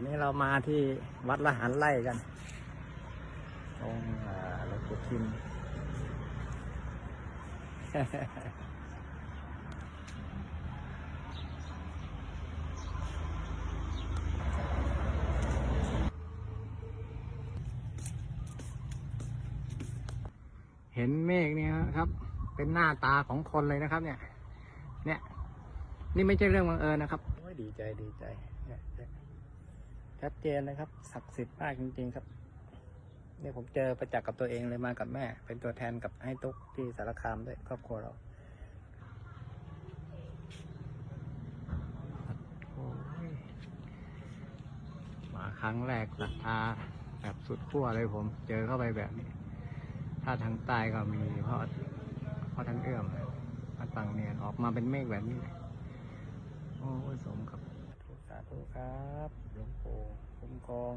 อนนี้เรามาที่วัดละหันไล่กันตรงหลวงปู่ทิมเห็นเมฆเนี่ยครับ เป็นหน้าตาของคนเลยนะครับ เนี่ย เนี่ย นี่ไม่ใช่เรื่องบังเอิญนะครับดีใจดีใจ ชัดเจนนะครับศักดิ์สิทธิ์มากจริง ๆ ครับเนี่ยผมเจอประจักษ์กับตัวเองเลยมากับแม่ เป็นตัวแทนกับให้ตุ๊กที่สารคามด้วยครอบครัวเรามาครั้งแรกศรัทธาแบบสุดขั้วเลยผม เจอเข้าไปแบบนี้ ถ้าทางใต้ก็มีพ่อพ่อท่านเอื้อมมาตังเนียนออกมาเป็นเมฆแบบนี้เลยโอ้สมครับ ครับ หลวงปู่คุ้มครอง